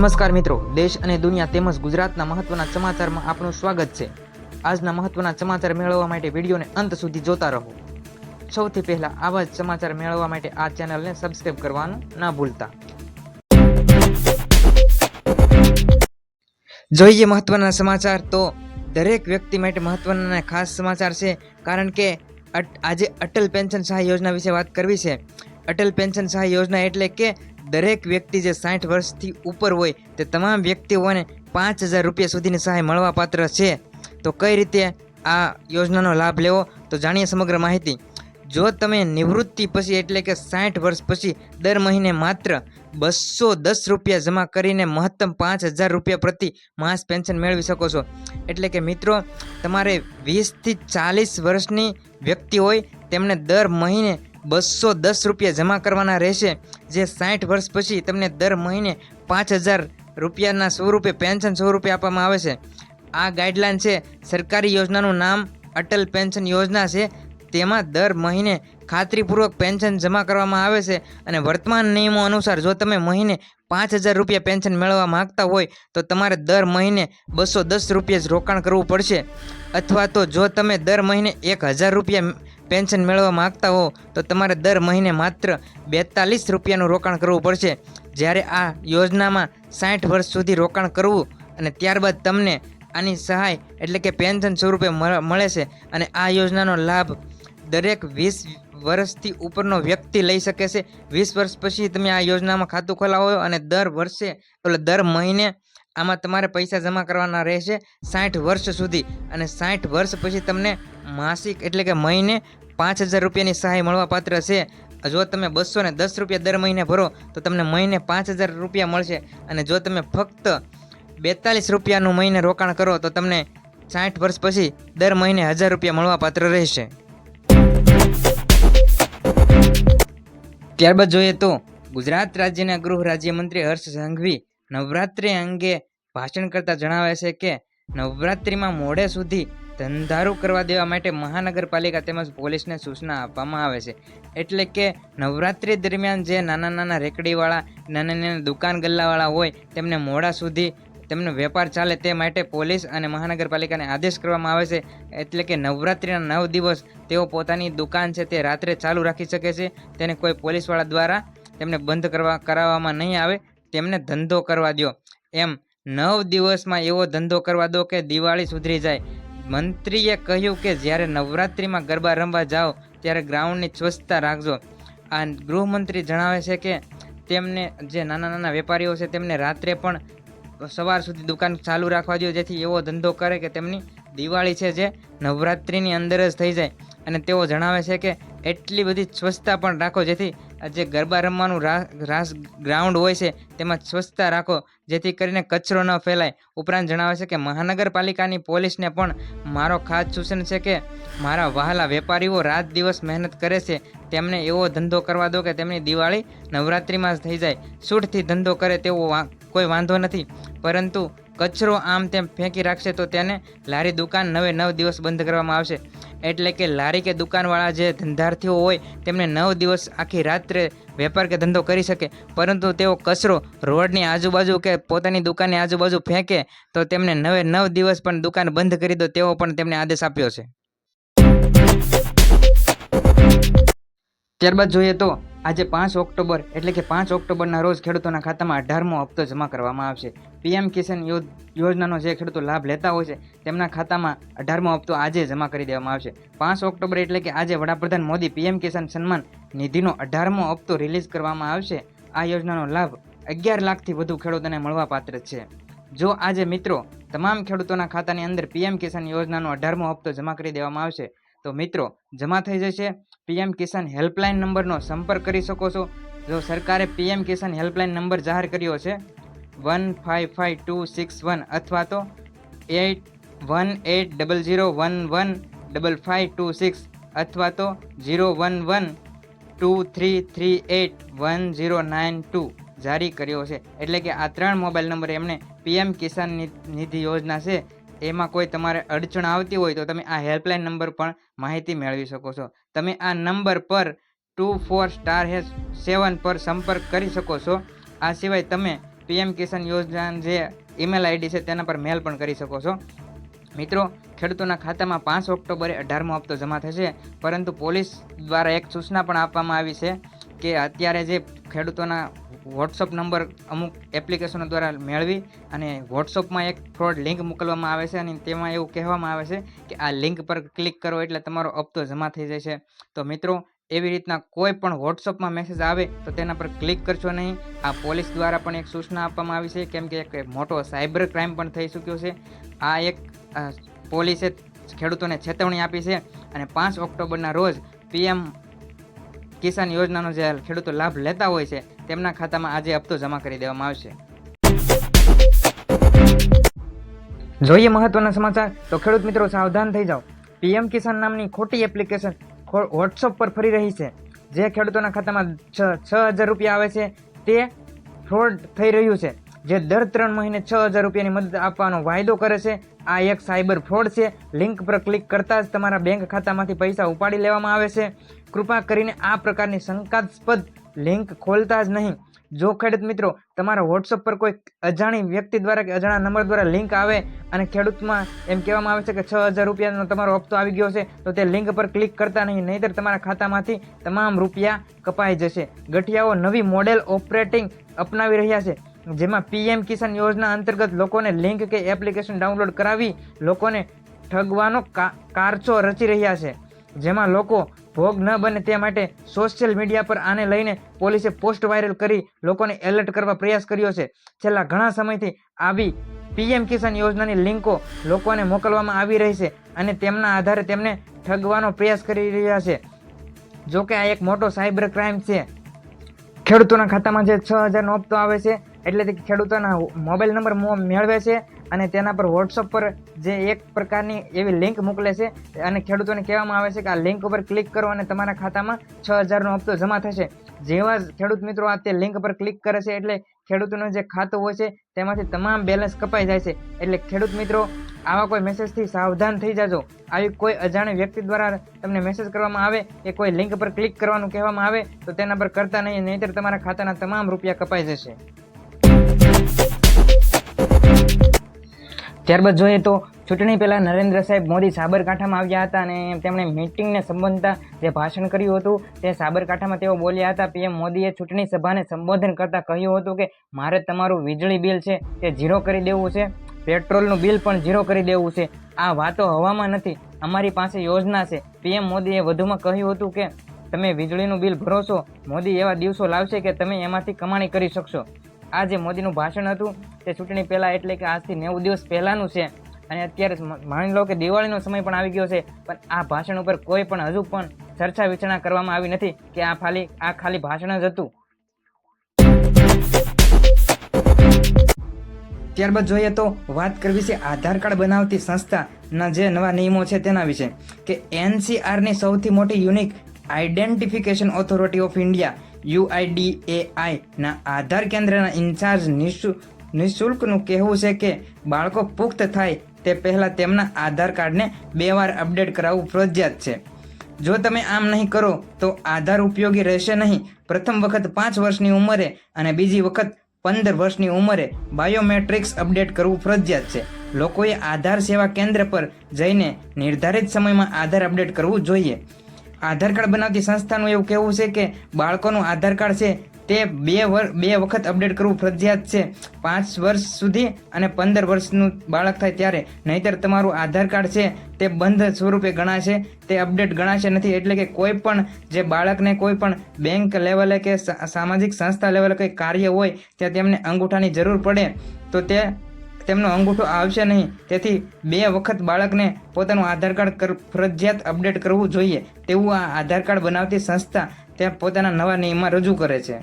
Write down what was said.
નમસ્કાર મિત્રો, દેશ અને દુનિયા તેમજ ગુજરાતના મહત્વના સમાચારમાં આપનું સ્વાગત છે. આજના મહત્વના સમાચાર મેળવવા માટે વિડીયોને અંત સુધી જોતા રહો. સૌથી પહેલા આવા જ સમાચાર મેળવવા માટે આ ચેનલને સબસ્ક્રાઇબ કરવાનું ના ભૂલતા. જોઈએ મહત્વના સમાચાર તો દરેક વ્યક્તિ માટે મહત્વના ખાસ સમાચાર છે, કારણ કે આજે અટલ પેન્શન સહાય યોજના વિશે વાત કરવી છે. અટલ પેન્શન સહાય યોજના એટલે કે દરેક વ્યક્તિ જે સાઠ વર્ષથી ઉપર હોય તે તમામ વ્યક્તિઓને પાંચ હજાર રૂપિયા સુધીની સહાય મળવા પાત્ર છે. તો કઈ રીતે આ યોજનાનો લાભ લેવો? તો જાણીએ સમગ્ર માહિતી. જો તમે નિવૃત્તિ પછી એટલે કે સાઠ વર્ષ પછી દર મહિને માત્ર બસો દસ રૂપિયા જમા કરીને મહત્તમ પાંચ હજાર રૂપિયા પ્રતિ માસ પેન્શન મેળવી શકો છો. એટલે કે મિત્રો, તમારે વીસથી ચાલીસ વર્ષની વ્યક્તિ હોય તેમને દર મહિને બસો દસ રૂપિયા જમા કરવાના રહેશે, જે સાઠ વર્ષ પછી તમને દર મહિને પાંચ હજાર રૂપિયાના સ્વરૂપે, પેન્શન સ્વરૂપે આપવામાં આવે છે. આ ગાઈડલાઇન છે, સરકારી યોજનાનું નામ અટલ પેન્શન યોજના છે. તેમાં દર મહિને ખાતરીપૂર્વક પેન્શન જમા કરવામાં આવે છે અને વર્તમાન નિયમો અનુસાર જો તમે મહિને પાંચ હજાર રૂપિયા પેન્શન મેળવવા માંગતા હોય, તો તમારે દર મહિને બસો દસ રૂપિયા જ રોકાણ કરવું પડશે. અથવા તો જો તમે દર મહિને એક હજાર રૂપિયા પેન્શન મેળવવા માગતા હો, તો તમારે દર મહિને માત્ર બેતાલીસ રૂપિયાનું રોકાણ કરવું પડશે. જ્યારે આ યોજનામાં સાઠ વર્ષ સુધી રોકાણ કરવું અને ત્યારબાદ તમને આની સહાય એટલે કે પેન્શન સ્વરૂપે મળ- છે અને આ યોજનાનો લાભ દરેક વીસ વર્ષથી ઉપરનો વ્યક્તિ લઈ શકે છે. વીસ વર્ષ પછી તમે આ યોજનામાં ખાતું ખોલાવો અને દર વર્ષે, એટલે દર મહિને આમાં તમારે પૈસા જમા કરવાના રહેશે સાઠ વર્ષ સુધી. અને સાઠ વર્ષ પછી તમને માસિક એટલે કે મહિને પાંચ હજાર રૂપિયાની સહાય મળવાપાત્ર છે. જો તમે બસો ને દસ રૂપિયા દર મહિને ભરો, તો તમને મહિને પાંચ હજાર રૂપિયા મળશે. અને જો તમે ફક્ત બેતાલીસ રૂપિયાનું મહિને રોકાણ કરો, તો તમને સાઠ વર્ષ પછી દર મહિને હજાર રૂપિયા મળવાપાત્ર રહેશે. ત્યારબાદ જોઈએ તો ગુજરાત રાજ્યના ગૃહ રાજ્યમંત્રી હર્ષ સંઘવી નવરાત્રિ અંગે ભાષણ કરતા જણાવે છે કે, નવરાત્રિમાં મોડે સુધી ધંધારું કરવા દેવા માટે મહાનગરપાલિકા તેમજ પોલીસને સૂચના આપવામાં આવે છે. એટલે કે નવરાત્રિ દરમિયાન જે નાના નાના રેકડીવાળા, નાના નાના દુકાન ગલ્લાવાળા હોય, તેમને મોડા સુધી તેમનો વેપાર ચાલે તે માટે પોલીસ અને મહાનગરપાલિકાને આદેશ કરવામાં આવે છે. એટલે કે નવરાત્રિના નવ દિવસ તેઓ પોતાની દુકાન છે તે રાત્રે ચાલુ રાખી શકે છે. તેને કોઈ પોલીસવાળા દ્વારા તેમને બંધ કરવા, કરાવવામાં નહીં આવે. તેમને ધંધો કરવા દો એમ નવ દિવસમાં એવો ધંધો કરવા દો કે દિવાળી સુધરી જાય. મંત્રીએ કહ્યું કે જ્યારે નવરાત્રિમાં ગરબા રમવા જાઓ, ત્યારે ગ્રાઉન્ડની સ્વચ્છતા રાખજો. આ ગૃહમંત્રી જણાવે છે કે તેમને જે નાના નાના વેપારીઓ છે, તેમને રાત્રે પણ સવાર સુધી દુકાન ચાલુ રાખવા જોઈએ જેથી એવો ધંધો કરે કે તેમની દિવાળી છે જે નવરાત્રિની અંદર જ થઈ જાય. અને તેઓ જણાવે છે કે એટલી બધી સ્વચ્છતા પણ રાખો, જેથી જે ગરબા રમવાનું રાસ ગ્રાઉન્ડ હોય છે, તેમાં સ્વચ્છતા રાખો, જેથી કરીને કચરો ન ફેલાય. ઉપરાંત જણાવે છે કે મહાનગરપાલિકાની પોલીસને પણ મારો ખાસ સૂચન છે કે મારા વહાલા વેપારીઓ રાત દિવસ મહેનત કરે છે. તેમને એવો ધંધો કરવા દો કે તેમની દિવાળી નવરાત્રિમાં જ થઈ જાય. છૂટથી ધંધો કરે તેવો કોઈ વાંધો નથી. પરંતુ કચરો આમ તેમ ફેંકી રાખશે તો તેને લારી દુકાન નવે નવ દિવસ બંધ કરવામાં આવશે. એટલે કે લારી કે દુકાનવાળા જે ધંધાર્થીઓ હોય, તેમને નવ દિવસ આખી રાત્રે વેપાર કે ધંધો કરી શકે. પરંતુ તેઓ કચરો રોડની આજુબાજુ કે પોતાની દુકાનની આજુબાજુ ફેંકે, તો તેમને નવે નવ દિવસ પણ દુકાન બંધ કરી દો તેવો પણ તેમને આદેશ આપ્યો છે. ત્યારબાદ જોઈએ તો આજે પાંચ ઓક્ટોબર એટલે કે પાંચ ઓક્ટોબરના રોજ ખેડૂતોના ખાતામાં અઢારમો હપ્તો જમા કરવામાં આવશે. પીએમ કિસાન યોજનાનો જે ખેડૂતો લાભ લેતા હોય છે, તેમના ખાતામાં અઢારમો હપ્તો આજે જમા કરી દેવામાં આવશે. પાંચ ઓક્ટોબર એટલે કે આજે વડાપ્રધાન મોદી પીએમ કિસાન સન્માન નિધિનો અઢારમો હપ્તો રિલીઝ કરવામાં આવશે. આ યોજનાનો લાભ અગિયાર લાખથી વધુ ખેડૂતોને મળવા પાત્ર છે. જો આજે મિત્રો તમામ ખેડૂતોના ખાતાની અંદર પીએમ કિસાન યોજનાનો અઢારમો હપ્તો જમા કરી દેવામાં આવશે, તો મિત્રો જમા થઈ જશે. પીએમ કિસાન હેલ્પલાઇન નંબરનો સંપર્ક કરી શકો છો. જો સરકારે પીએમ કિસાન હેલ્પલાઇન નંબર જાહેર કર્યો છે, one five five two six one અથવા તો eight one eight double zero one one double five two six અથવા તો zero one one two three three eight one zero nine two જારી કર્યો છે. એટલે કે આ ત્રણ મોબાઈલ નંબર એમને પીએમ કિસાન નિધિ યોજના છે એમાં કોઈ તમારે અડચણ આવતી હોય તો તમે આ હેલ્પલાઇન નંબર પણ માહિતી મેળવી શકો છો. તમે આ નંબર પર two four star hash seven પર સંપર્ક કરી શકો છો. આ સિવાય તમે પીએમ કિસાન યોજના જે ઈમેલ આઈડી છે તેના પર મેલ પણ કરી શકો છો. મિત્રો, ખેડૂતોના ખાતામાં પાંચ ઓક્ટોબરે અઢારમો હપ્તો જમા થશે, પરંતુ પોલીસ દ્વારા એક સૂચના પણ આપવામાં આવી છે. કે અત્યારે જે ખેડૂતોના વોટ્સઅપ નંબર અમુક એપ્લિકેશનો દ્વારા મેળવી અને વોટ્સઅપમાં એક ફ્રોડ લિંક મોકલવામાં આવે છે અને તેમાં એવું કહેવામાં આવે છે કે આ લિંક પર ક્લિક કરો એટલે તમારો હપ્તો જમા થઈ જશે તો મિત્રો, એવી રીતના કોઈ પણ વોટ્સઅપમાં મેસેજ આવે તો તેના પર ક્લિક કરશો નહીં. આ પોલીસ દ્વારા પણ એક સૂચના આપવામાં આવી છે, કેમ કે એક મોટો સાયબર ક્રાઇમ પણ થઈ ચૂક્યો છે. આ એક પોલીસે ખેડૂતોને ચેતવણી આપી છે અને પાંચ ઓક્ટોબરના રોજ પીએમ કિસાન યોજનાનો જે ખેડૂતો લાભ લેતા હોય છે, તેમના ખાતામાં આજે હપ્તો જમા કરી દેવામાં આવશે. જોઈએ મહત્વના સમાચાર. તો ખેડૂત મિત્રો, સાવધાન થઈ જાઓ. પીએમ કિસાન નામની ખોટી એપ્લિકેશન વોટ્સઅપ પર ફરી રહી છે. જે ખેડૂતોના ખાતામાં છ છ હજાર રૂપિયા આવે છે, તે ફ્રોડ થઈ રહ્યું છે. જે દર ત્રણ મહિને છ હજાર રૂપિયાની મદદ આપવાનો વાયદો કરે છે, આ એક સાયબર ફ્રોડ છે. લિંક પર ક્લિક કરતાં જ તમારા બેંક ખાતામાંથી પૈસા ઉપાડી લેવામાં આવે છે. કૃપા કરીને આ પ્રકારની શંકાસ્પદ લિંક ખોલતા જ નહીં. જો ખેડૂત મિત્રો, તમારા વોટ્સઅપ પર કોઈ અજાણી વ્યક્તિ દ્વારા કે અજાણા નંબર દ્વારા લિંક આવે અને ખેડૂતમાં એમ કહેવામાં આવે છે કે છ હજાર રૂપિયાનો તમારો હપ્તો આવી ગયો છે, તો તે લિંક પર ક્લિક કરતા નહીં. નહીંતર તમારા ખાતામાંથી તમામ રૂપિયા કપાઈ જશે. ગઠિયાઓ નવી મોડેલ ઓપરેટિંગ અપનાવી રહ્યા છે, જેમાં પીએમ કિસાન યોજના અંતર્ગત લોકોને લિંક કે એપ્લિકેશન ડાઉનલોડ કરાવી લોકોને ઠગવાનો કારચો રચી રહ્યા છે, જેમાં લોકો ભોગ ન બને તે માટે સોશિયલ મીડિયા પર આને લઈને પોલીસે પોસ્ટ વાયરલ કરી લોકોને એલર્ટ કરવા પ્રયાસ કર્યો છે. છેલ્લા ઘણા સમયથી આવી પીએમ કિસાન યોજનાની લિંકો લોકોને મોકલવામાં આવી રહી છે અને તેમના આધારે તેમને ઠગવાનો પ્રયાસ કરી રહ્યા છે. જો કે આ એક મોટો સાયબર ક્રાઇમ છે. ખેડૂતોના ખાતામાં જે છ હજારનો હપ્તો આવે છે, એટલે તે ખેડૂતોના મોબાઈલ નંબર મેળવે છે અને તેના પર વોટ્સઅપ પર જે એક પ્રકારની એવી લિંક મોકલે છે, અને ખેડૂતોને કહેવામાં આવે છે કે આ લિંક ઉપર ક્લિક કરો અને તમારા ખાતામાં છ હજારનો હપ્તો જમા થશે. જેવા જ ખેડૂત મિત્રો આ તે લિંક પર ક્લિક કરે છે એટલે ખેડૂતોનું જે ખાતું હોય છે, તેમાંથી તમામ બેલેન્સ કપાઈ જાય છે. એટલે ખેડૂત મિત્રો, આવા કોઈ મેસેજથી સાવધાન થઈ જાજો. આવી કોઈ અજાણી વ્યક્તિ દ્વારા તમને મેસેજ કરવામાં આવે કે કોઈ લિંક પર ક્લિક કરવાનું કહેવામાં આવે, તો તેના પર કરતા નહીં, નહીંતર તમારા ખાતાના તમામ રૂપિયા કપાઈ જશે. ત્યારબાદ જોઈએ તો ચૂંટણી પહેલાં નરેન્દ્ર સાહેબ મોદી સાબરકાંઠામાં આવ્યા હતા અને તેમણે મિટિંગને સંબોધતા જે ભાષણ કર્યું હતું તે સાબરકાંઠામાં તેઓ બોલ્યા હતા. પીએમ મોદીએ ચૂંટણી સભાને સંબોધન કરતાં કહ્યું હતું કે, મારે તમારું વીજળી બિલ છે તે ઝીરો કરી દેવું છે. પેટ્રોલનું બિલ પણ ઝીરો કરી દેવું છે. આ વાતો હવામાં નથી, અમારી પાસે યોજના છે. પીએમ મોદીએ વધુમાં કહ્યું હતું કે, તમે વીજળીનું બિલ ભરો છો. મોદી એવા દિવસો લાવશે કે તમે એમાંથી કમાણી કરી શકશો. આ જે મોદીનું ભાષણ હતું તે ચૂંટણી પહેલાં એટલે કે આજથી નેવું દિવસ પહેલાંનું છે. અને અત્યારે માની લો કે દિવાળીનો સમય પણ આવી ગયો છે, પણ આ ભાષણ ઉપર કોઈ પણ હજુ પણ ચર્ચા વિચારણા કરવામાં આવી નથી કે આ ખાલી આ ખાલી ભાષણ જ હતું. ત્યારબાદ જોઈએ તો વાત કરવી છે આધાર કાર્ડ બનાવતી સંસ્થાના જે નવા નિયમો છે તેના વિશે કે એનસીઆરની સૌથી મોટી unique identification authority of India UIDAI ના આધાર કેન્દ્રના ઇન્ચાર્જ નિશુ, નિઃશુલ્કનું કહેવું છે કે બાળકો પુખ્ત થાય તે પહેલાં તેમના આધાર કાર્ડને બે વાર અપડેટ કરાવવું ફરજિયાત છે. જો તમે આમ નહીં કરો, તો આધાર ઉપયોગી રહેશે નહીં. પ્રથમ વખત પાંચ વર્ષની ઉંમરે અને બીજી વખત પંદર વર્ષની ઉંમરે બાયોમેટ્રિક્સ અપડેટ કરવું ફરજિયાત છે. લોકોએ આધાર સેવા કેન્દ્ર પર જઈને નિર્ધારિત સમયમાં આધાર અપડેટ કરવું જોઈએ. આધાર કાર્ડ બનાવતી સંસ્થાનું એવું કહેવું છે કે બાળકોનું આધાર કાર્ડ છે તે બે વર, બે વખત અપડેટ કરવું ફરજિયાત છે. પાંચ વર્ષ સુધી અને પંદર વર્ષનું બાળક થાય ત્યારે. નહીતર તમારું આધાર કાર્ડ છે તે બંધ સ્વરૂપે ગણાશે. તે અપડેટ ગણાશે નથી એટલે કે કોઈ પણ જે બાળકને કોઈ પણ બેંક લેવલે કે સામાજિક સંસ્થા લેવલે કંઈ કાર્ય હોય ત્યાં તેમને અંગૂઠાની જરૂર પડે, તો તે તેમનો અંગૂઠો આવશે નહીં. તેથી બે વખત બાળકને પોતાનું આધાર કાર્ડ કર, ફરજિયાત અપડેટ કરવું જોઈએ. તેવું આ આધાર કાર્ડ બનાવતી સંસ્થા તે પોતાના નવા નિયમમાં રજૂ કરે છે.